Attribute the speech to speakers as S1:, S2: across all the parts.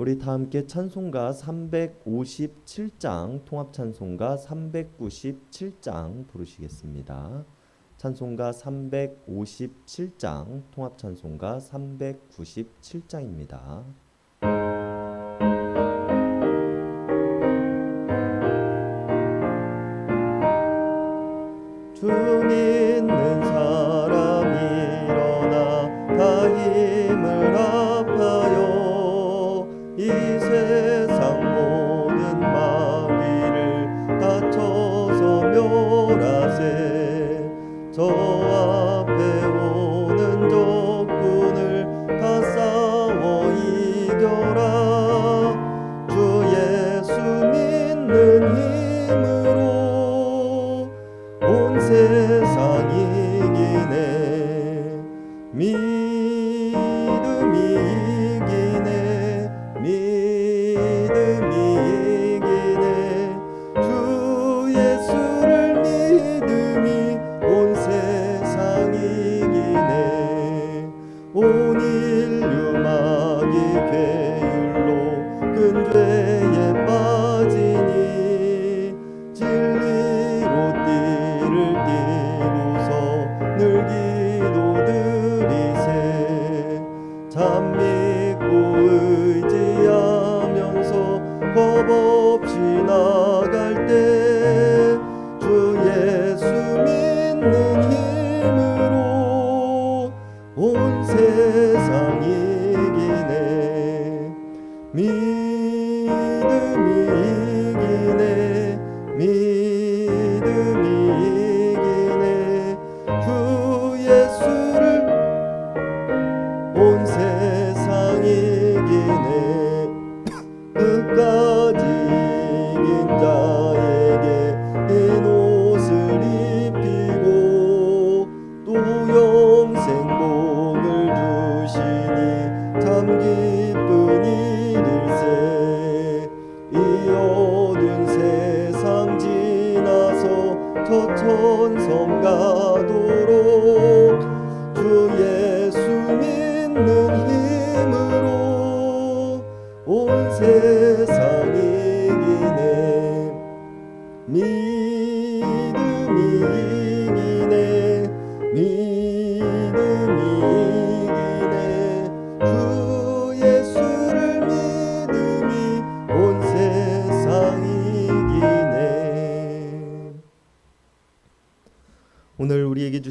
S1: 우리 다 함께 찬송가 357장 통합 찬송가 397장 부르시겠습니다. 찬송가 357장 통합 찬송가 397장입니다. 믿음 저 천성 가도록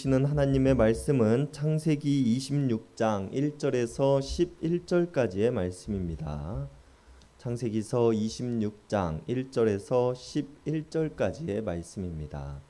S1: 주시는 하나님의 말씀은 창세기 26장 1절에서 11절까지의 말씀입니다. 창세기서 26장 1절에서 11절까지의 말씀입니다.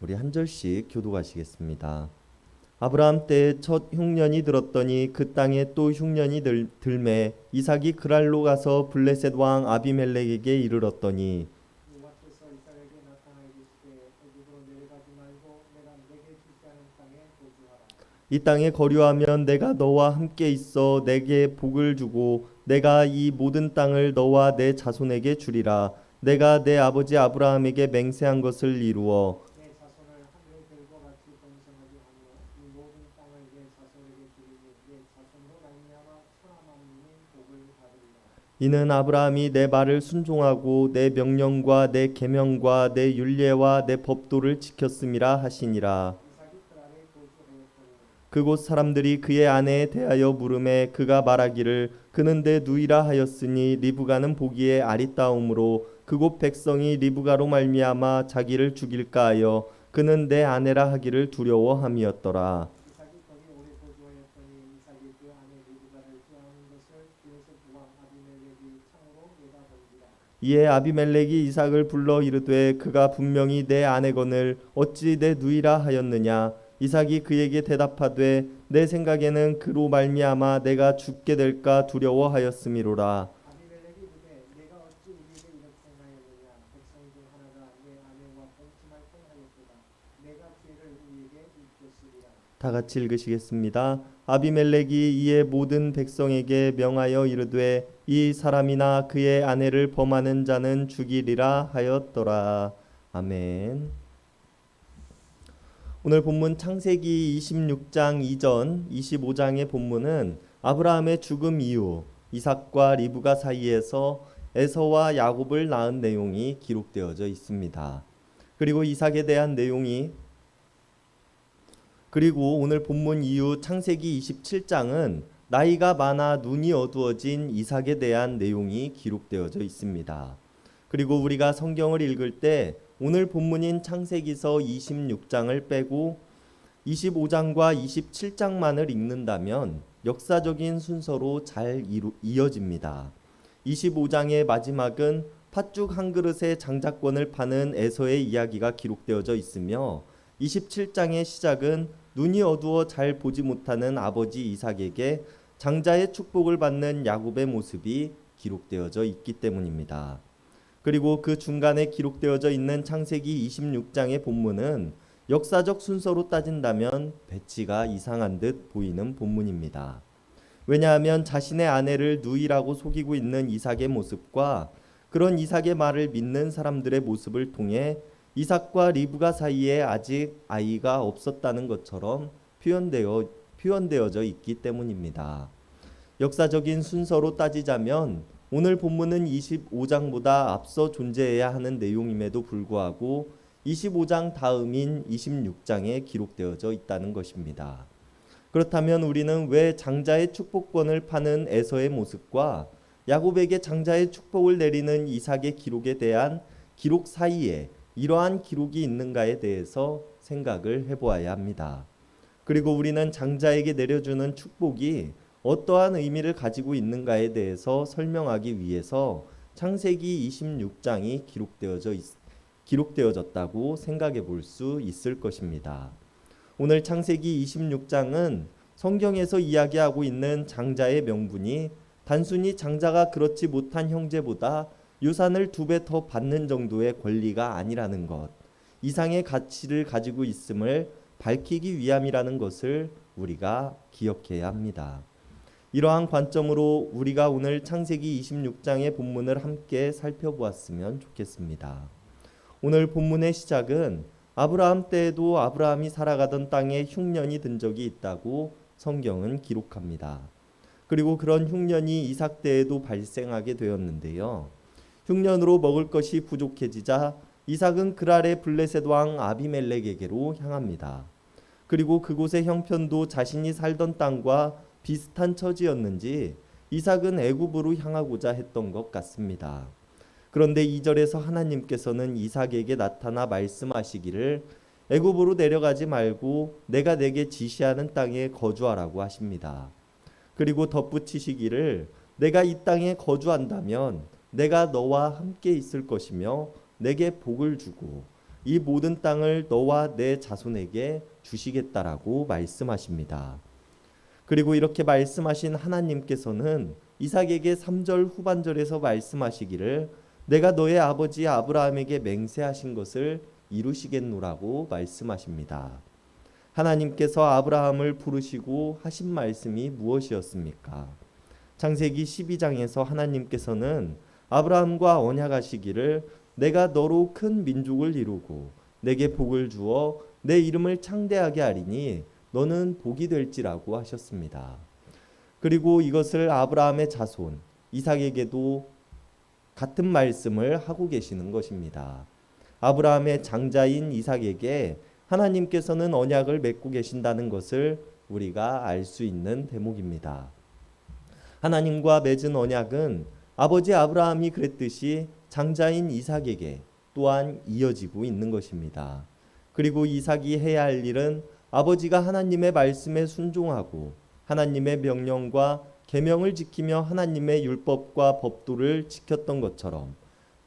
S1: 우리 한 절씩 교도하시겠습니다. 아브라함 때첫 흉년이 들었더니 그 땅에 또 흉년이 들, 들매 이삭이 그랄로 가서 블레셋 왕 아비멜렉에게 이르렀더니.
S2: 이 땅에
S1: 거류하면 내가 너와 함께 있어 내게 복을 주고 내가 이 모든 땅을 너와 내 자손에게 주리라 내가 내 아버지 아브라함에게 맹세한 것을 이루어
S2: 내 자손을 하늘의 별과 같이 번성하게 하며 이 모든 땅을 내 자손에게 주리니 내 자손으로 말미암아 천하만민이 복을 받으리라.
S1: 이는 아브라함이 내 말을 순종하고 내 명령과 내 계명과 내 율례와 내 법도를 지켰음이라 하시니라 그곳 사람들이 그의 아내에 대하여 물음에 그가 말하기를 그는 내 누이라 하였으니 리브가는 보기에 아리따움으로 그곳 백성이 리브가로 말미암아 자기를 죽일까 하여 그는 내 아내라 하기를 두려워함이었더라.
S2: 이삭이 거기 오래 거주하였더니 이삭이 그 아내 리브가를 꾀하는 것을 블레셋 왕 아비멜렉이 창으로 내다본지라
S1: 이에 아비멜렉이 이삭을 불러 이르되 그가 분명히 내 아내거늘 어찌 내 누이라 하였느냐? 이삭이 그에게 대답하되 내 생각에는 그로 말미암아 내가 죽게 될까
S2: 두려워하였음이로라.
S1: 다 같이 읽으시겠습니다. 아비멜렉이 이에 모든 백성에게 명하여 이르되 이 사람이나 그의 아내를 범하는 자는 죽이리라 하였더라. 아멘. 오늘 본문 창세기 26장 이전 25장의 본문은 아브라함의 죽음 이후 이삭과 리브가 사이에서 에서와 야곱을 낳은 내용이 기록되어져 있습니다. 그리고 이삭에 대한 내용이 그리고 오늘 본문 이후 창세기 27장은 나이가 많아 눈이 어두워진 이삭에 대한 내용이 기록되어져 있습니다. 그리고 우리가 성경을 읽을 때 오늘 본문인 창세기서 26장을 빼고 25장과 27장만을 읽는다면 역사적인 순서로 잘 이루, 이어집니다. 25장의 마지막은 팥죽 한 그릇의 장자권을 파는 에서의 이야기가 기록되어져 있으며 27장의 시작은 눈이 어두워 잘 보지 못하는 아버지 이삭에게 장자의 축복을 받는 야곱의 모습이 기록되어져 있기 때문입니다. 그리고 그 중간에 기록되어져 있는 창세기 26장의 본문은 역사적 순서로 따진다면 배치가 이상한 듯 보이는 본문입니다. 왜냐하면 자신의 아내를 누이라고 속이고 있는 이삭의 모습과 그런 이삭의 말을 믿는 사람들의 모습을 통해 이삭과 리브가 사이에 아직 아이가 없었다는 것처럼 표현되어 표현되어져 있기 때문입니다. 역사적인 순서로 따지자면 오늘 본문은 25장보다 앞서 존재해야 하는 내용임에도 불구하고 25장 다음인 26장에 기록되어져 있다는 것입니다. 그렇다면 우리는 왜 장자의 축복권을 파는 에서의 모습과 야곱에게 장자의 축복을 내리는 이삭의 기록에 대한 기록 사이에 이러한 기록이 있는가에 대해서 생각을 해보아야 합니다. 그리고 우리는 장자에게 내려주는 축복이 어떠한 의미를 가지고 있는가에 대해서 설명하기 위해서 창세기 26장이 기록되어져 있, 기록되어졌다고 생각해 볼 수 있을 것입니다. 오늘 창세기 26장은 성경에서 이야기하고 있는 장자의 명분이 단순히 장자가 그렇지 못한 형제보다 유산을 두 배 더 받는 정도의 권리가 아니라는 것, 이상의 가치를 가지고 있음을 밝히기 위함이라는 것을 우리가 기억해야 합니다. 이러한 관점으로 우리가 오늘 창세기 26장의 본문을 함께 살펴보았으면 좋겠습니다. 오늘 본문의 시작은 아브라함 때에도 아브라함이 살아가던 땅에 흉년이 든 적이 있다고 성경은 기록합니다. 그리고 그런 흉년이 이삭 때에도 발생하게 되었는데요. 흉년으로 먹을 것이 부족해지자 이삭은 그랄의 블레셋 왕 아비멜렉에게로 향합니다. 그리고 그곳의 형편도 자신이 살던 땅과 비슷한 처지였는지 이삭은 애굽으로 향하고자 했던 것 같습니다. 그런데 2절에서 하나님께서는 이삭에게 나타나 말씀하시기를 애굽으로 내려가지 말고 내가 내게 지시하는 땅에 거주하라고 하십니다. 그리고 덧붙이시기를 내가 이 땅에 거주한다면 내가 너와 함께 있을 것이며 내게 복을 주고 이 모든 땅을 너와 내 자손에게 주시겠다라고 말씀하십니다. 그리고 이렇게 말씀하신 하나님께서는 이삭에게 3절 후반절에서 말씀하시기를 내가 너의 아버지 아브라함에게 맹세하신 것을 이루시겠노라고 말씀하십니다. 하나님께서 아브라함을 부르시고 하신 말씀이 무엇이었습니까? 창세기 12장에서 하나님께서는 아브라함과 언약하시기를 내가 너로 큰 민족을 이루고 내게 복을 주어 내 이름을 창대하게 하리니 너는 복이 될지라고 하셨습니다. 그리고 이것을 아브라함의 자손 이삭에게도 같은 말씀을 하고 계시는 것입니다. 아브라함의 장자인 이삭에게 하나님께서는 언약을 맺고 계신다는 것을 우리가 알 수 있는 대목입니다. 하나님과 맺은 언약은 아버지 아브라함이 그랬듯이 장자인 이삭에게 또한 이어지고 있는 것입니다. 그리고 이삭이 해야 할 일은 아버지가 하나님의 말씀에 순종하고 하나님의 명령과 계명을 지키며 하나님의 율법과 법도를 지켰던 것처럼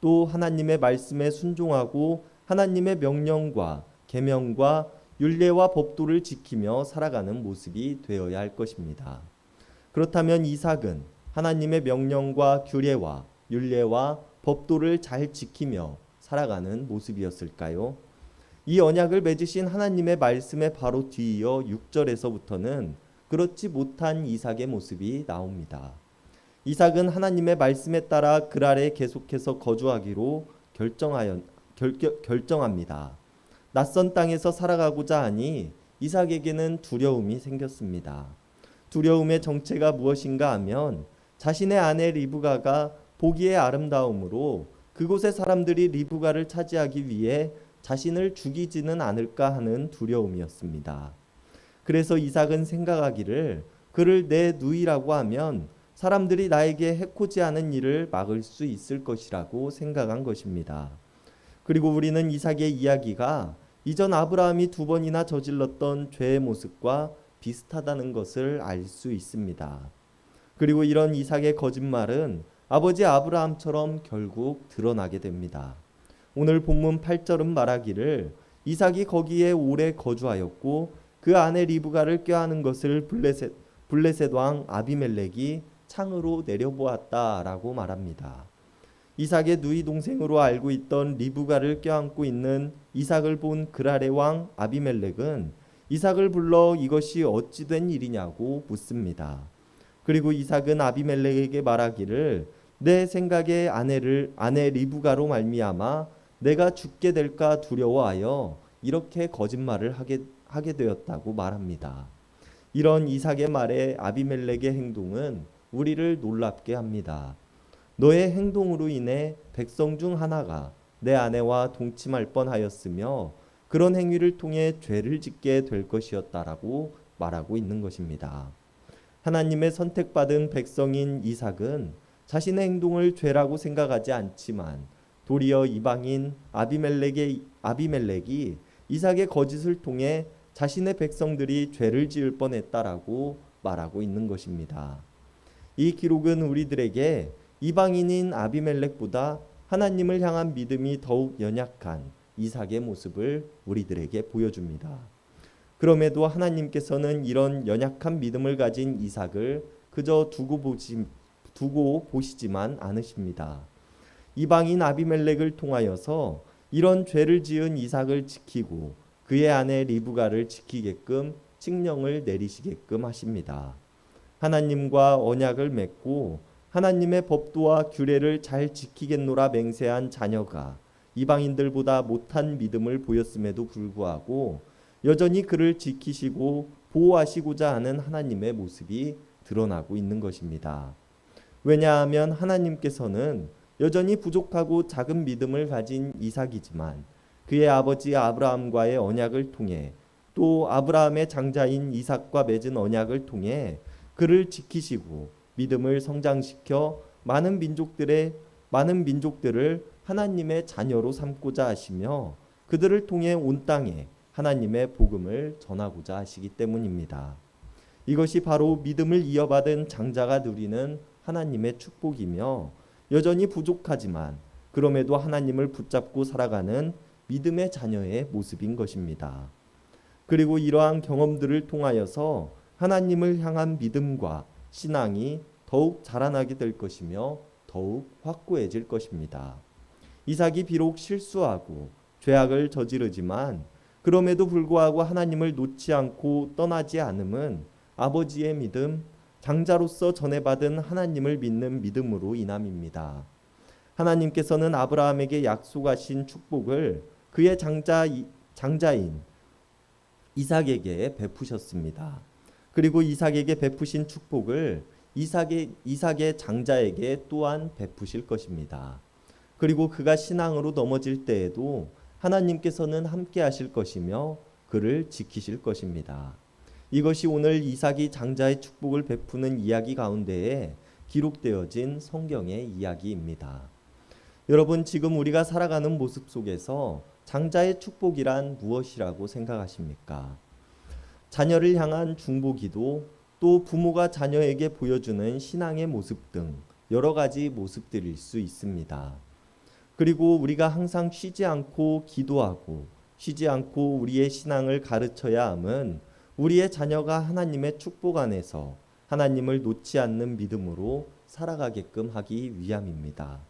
S1: 또 하나님의 말씀에 순종하고 하나님의 명령과 계명과 율례와 법도를 지키며 살아가는 모습이 되어야 할 것입니다. 그렇다면 이삭은 하나님의 명령과 규례와 율례와 법도를 잘 지키며 살아가는 모습이었을까요? 이 언약을 맺으신 하나님의 말씀에 바로 뒤이어 6절에서부터는 그렇지 못한 이삭의 모습이 나옵니다. 이삭은 하나님의 말씀에 따라 그랄에 계속해서 거주하기로 결정하여 결, 결정합니다. 낯선 땅에서 살아가고자 하니 이삭에게는 두려움이 생겼습니다. 두려움의 정체가 무엇인가 하면 자신의 아내 리브가가 보기에 아름다움으로 그곳의 사람들이 리브가를 차지하기 위해 자신을 죽이지는 않을까 하는 두려움이었습니다. 그래서 이삭은 생각하기를 그를 내 누이라고 하면 사람들이 나에게 해코지 하는 일을 막을 수 있을 것이라고 생각한 것입니다. 그리고 우리는 이삭의 이야기가 이전 아브라함이 두 번이나 저질렀던 죄의 모습과 비슷하다는 것을 알 수 있습니다. 그리고 이런 이삭의 거짓말은 아버지 아브라함처럼 결국 드러나게 됩니다. 오늘 본문 8절은 말하기를 이삭이 거기에 오래 거주하였고 그 아내 리브가를 꾀하는 것을 블레셋 블레셋 왕 아비멜렉이 창으로 내려보았다라고 말합니다. 이삭의 누이 동생으로 알고 있던 리브가를 껴안고 있는 이삭을 본 그랄의 왕 아비멜렉은 이삭을 불러 이것이 어찌 된 일이냐고 묻습니다. 그리고 이삭은 아비멜렉에게 말하기를 내 생각에 아내를 아내 리브가로 말미암아 내가 죽게 될까 두려워하여 이렇게 거짓말을 하게 하게 되었다고 말합니다. 이런 이삭의 말에 아비멜렉의 행동은 우리를 놀랍게 합니다. 너의 행동으로 인해 백성 중 하나가 내 아내와 동침할 뻔하였으며 그런 행위를 통해 죄를 짓게 될 것이었다라고 말하고 있는 것입니다. 하나님의 선택받은 백성인 이삭은 자신의 행동을 죄라고 생각하지 않지만 도리어 이방인 아비멜렉의 아비멜렉이 이삭의 거짓을 통해 자신의 백성들이 죄를 지을 뻔했다라고 말하고 있는 것입니다. 이 기록은 우리들에게 이방인인 아비멜렉보다 하나님을 향한 믿음이 더욱 연약한 이삭의 모습을 우리들에게 보여줍니다. 그럼에도 하나님께서는 이런 연약한 믿음을 가진 이삭을 그저 두고 보시, 두고 보시지만 않으십니다. 이방인 아비멜렉을 통하여서 이런 죄를 지은 이삭을 지키고 그의 아내 리브가를 지키게끔 칙령을 내리시게끔 하십니다. 하나님과 언약을 맺고 하나님의 법도와 규례를 잘 지키겠노라 맹세한 자녀가 이방인들보다 못한 믿음을 보였음에도 불구하고 여전히 그를 지키시고 보호하시고자 하는 하나님의 모습이 드러나고 있는 것입니다. 왜냐하면 하나님께서는 여전히 부족하고 작은 믿음을 가진 이삭이지만 그의 아버지 아브라함과의 언약을 통해 또 아브라함의 장자인 이삭과 맺은 언약을 통해 그를 지키시고 믿음을 성장시켜 많은 민족들의 많은 민족들을 하나님의 자녀로 삼고자 하시며 그들을 통해 온 땅에 하나님의 복음을 전하고자 하시기 때문입니다. 이것이 바로 믿음을 이어받은 장자가 누리는 하나님의 축복이며 여전히 부족하지만 그럼에도 하나님을 붙잡고 살아가는 믿음의 자녀의 모습인 것입니다. 그리고 이러한 경험들을 통하여서 하나님을 향한 믿음과 신앙이 더욱 자라나게 될 것이며 더욱 확고해질 것입니다. 이삭이 비록 실수하고 죄악을 저지르지만 그럼에도 불구하고 하나님을 놓지 않고 떠나지 않음은 아버지의 믿음, 장자로서 전해받은 하나님을 믿는 믿음으로 인함입니다. 하나님께서는 아브라함에게 약속하신 축복을 그의 장자 장자인 이삭에게 베푸셨습니다. 그리고 이삭에게 베푸신 축복을 이삭의 이삭의 장자에게 또한 베푸실 것입니다. 그리고 그가 신앙으로 넘어질 때에도 하나님께서는 함께 하실 것이며 그를 지키실 것입니다. 이것이 오늘 이삭이 장자의 축복을 베푸는 이야기 가운데에 기록되어진 성경의 이야기입니다. 여러분 지금 우리가 살아가는 모습 속에서 장자의 축복이란 무엇이라고 생각하십니까? 자녀를 향한 중보기도 또 부모가 자녀에게 보여주는 신앙의 모습 등 여러 가지 모습들일 수 있습니다. 그리고 우리가 항상 쉬지 않고 기도하고 쉬지 않고 우리의 신앙을 가르쳐야 함은 우리의 자녀가 하나님의 축복 안에서 하나님을 놓지 않는 믿음으로 살아가게끔 하기 위함입니다.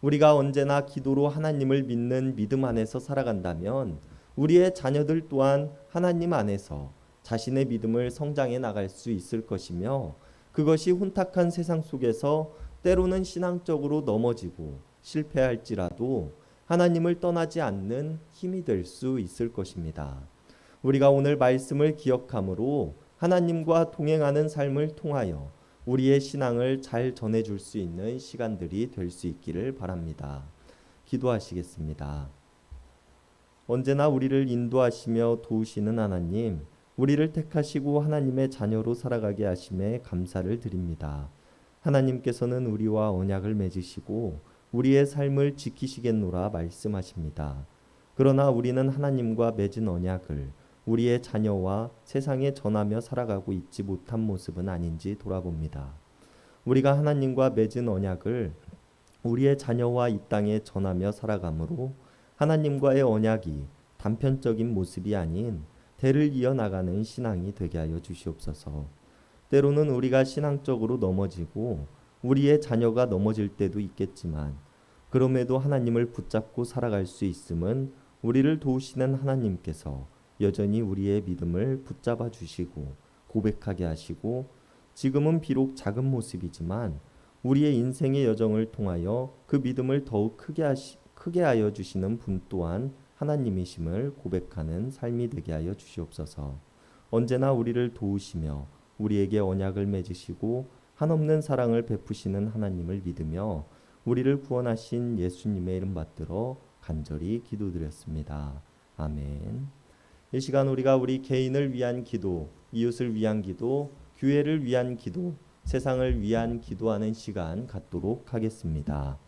S1: 우리가 언제나 기도로 하나님을 믿는 믿음 안에서 살아간다면 우리의 자녀들 또한 하나님 안에서 자신의 믿음을 성장해 나갈 수 있을 것이며 그것이 혼탁한 세상 속에서 때로는 신앙적으로 넘어지고 실패할지라도 하나님을 떠나지 않는 힘이 될 수 있을 것입니다. 우리가 오늘 말씀을 기억함으로 하나님과 동행하는 삶을 통하여 우리의 신앙을 잘 전해줄 수 있는 시간들이 될 수 있기를 바랍니다. 기도하시겠습니다. 언제나 우리를 인도하시며 도우시는 하나님, 우리를 택하시고 하나님의 자녀로 살아가게 하심에 감사를 드립니다. 하나님께서는 우리와 언약을 맺으시고 우리의 삶을 지키시겠노라 말씀하십니다. 그러나 우리는 하나님과 맺은 언약을 우리의 자녀와 세상에 전하며 살아가고 있지 못한 모습은 아닌지 돌아봅니다. 우리가 하나님과 맺은 언약을 우리의 자녀와 이 땅에 전하며 살아가므로 하나님과의 언약이 단편적인 모습이 아닌 대를 이어나가는 신앙이 되게 하여 주시옵소서. 때로는 우리가 신앙적으로 넘어지고 우리의 자녀가 넘어질 때도 있겠지만 그럼에도 하나님을 붙잡고 살아갈 수 있음은 우리를 도우시는 하나님께서 여전히 우리의 믿음을 붙잡아 주시고 고백하게 하시고 지금은 비록 작은 모습이지만 우리의 인생의 여정을 통하여 그 믿음을 더욱 크게 하시, 크게 하여 주시는 분 또한 하나님이심을 고백하는 삶이 되게 하여 주시옵소서. 언제나 우리를 도우시며 우리에게 언약을 맺으시고 한없는 사랑을 베푸시는 하나님을 믿으며 우리를 구원하신 예수님의 이름 받들어 간절히 기도드렸습니다. 아멘. 이 시간 우리가 우리 개인을 위한 기도, 이웃을 위한 기도, 교회를 위한 기도, 세상을 위한 기도하는 시간 갖도록 하겠습니다.